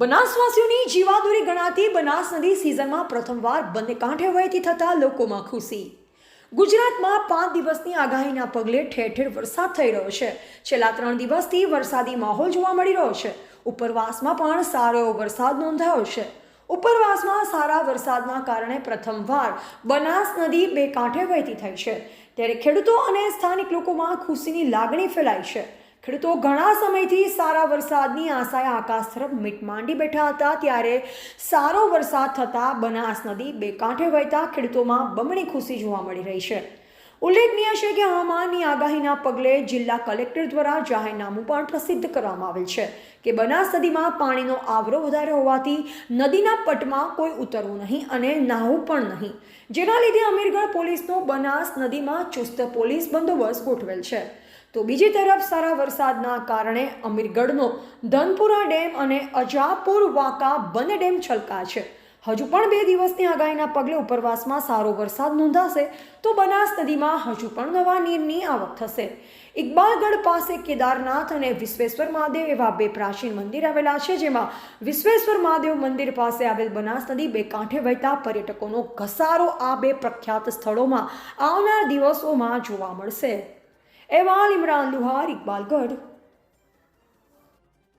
બનાસવાસીઓની જીવાદોરી ગણાતી બનાસ નદી સિઝનમાં પ્રથમવાર બંને કાંઠે વહેતી થતા લોકોમાં ખુશી. ગુજરાતમાં પાંચ દિવસની આગાહીના પગલે ઠેર ઠેર વરસાદ થઈ રહ્યો છે. છેલ્લા ત્રણ દિવસથી વરસાદી માહોલ જોવા મળી રહ્યો છે. ઉપરવાસમાં પણ સારો એવો વરસાદ નોંધાયો છે. ઉપરવાસમાં સારા વરસાદના કારણે પ્રથમવાર બનાસ નદી બે કાંઠે વહેતી થઈ છે. ત્યારે ખેડૂતો અને સ્થાનિક લોકોમાં ખુશીની લાગણી ફેલાઈ છે. ખેડૂતો ઘણા સમયથી સારા વરસાદની આશાએ આકાશ તરફ મીટ માંડી બેઠા હતા. ત્યારે સારો વરસાદ થતાં બનાસ નદી બે કાંઠે વહેતા ખેડૂતોમાં બમણી ખુશી જોવા મળી રહી છે. ઉલ્લેખનીય છે કે હવામાનની આગાહીના પગલે જિલ્લા કલેક્ટર દ્વારા જાહેરનામું પણ પ્રસિદ્ધ કરવામાં આવેલ છે કે બનાસ નદીમાં પાણીનો આવરો વધારે હોવાથી નદીના પટમાં કોઈ ઉતરવું નહીં અને નાહવું પણ નહીં. જેના લીધે અમીરગઢ પોલીસનો બનાસ નદીમાં ચુસ્ત પોલીસ બંદોબસ્ત ગોઠવેલ છે. તો બીજી તરફ સારા વરસાદના કારણે અમીરગઢનો ધનપુરા ડેમ અને અજાપુર વાંકા બંને ડેમ છલકા છે. હજુ પણ બે દિવસની આગાહીના પગલે ઉપરવાસમાં સારો વરસાદ નોંધાશે તો બનાસ નદીમાં હજુ પણ નવા નીરની આવક થશે. ઇકબાલગઢ પાસે કેદારનાથ અને વિશ્વેશ્વર મહાદેવ એવા બે પ્રાચીન મંદિર આવેલા છે જેમાં વિશ્વેશ્વર મહાદેવ મંદિર પાસે આવેલ બનાસ નદી બે કાંઠે વહેતા પર્યટકોનો ઘસારો આ બે પ્રખ્યાત સ્થળોમાં આવનાર દિવસોમાં જોવા મળશે. એવાલ ઇમરાન લુહાર ઇકબાલગઢ